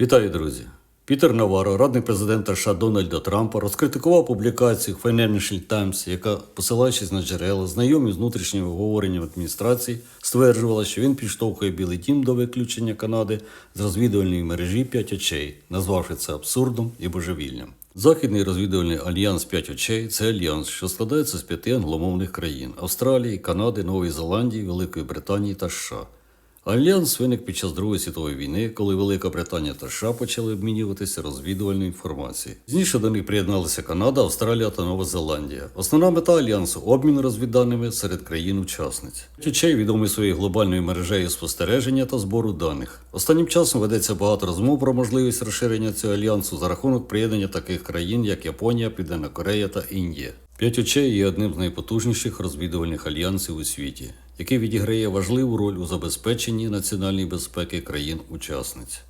Вітаю, друзі! Пітер Наваро, радник президента США Дональда Трампа, розкритикував публікацію Financial Times, яка, посилаючись на джерела, знайомі з внутрішніми обговоренням адміністрації, стверджувала, що він підштовхує Білий Дім до виключення Канади з розвідувальної мережі «П'ять очей, назвавши це абсурдом і божевільням. Західний розвідувальний альянс «П'ять очей це альянс, що складається з п'яти англомовних країн Австралії, Канади, Нової Зеландії, Великої Британії та США. Альянс виник під час Другої світової війни, коли Велика Британія та США почали обмінюватися розвідувальною інформацією. Пізніше до них приєдналися Канада, Австралія та Нова Зеландія. Основна мета альянсу обмін розвідданими серед країн-учасниць. Тючей відомий своєю глобальною мережею спостереження та збору даних. Останнім часом ведеться багато розмов про можливість розширення цього альянсу за рахунок приєднання таких країн, як Японія, Південна Корея та Індія. П'ять очей є одним з найпотужніших розвідувальних альянсів у світі, який відіграє важливу роль у забезпеченні національної безпеки країн-учасниць.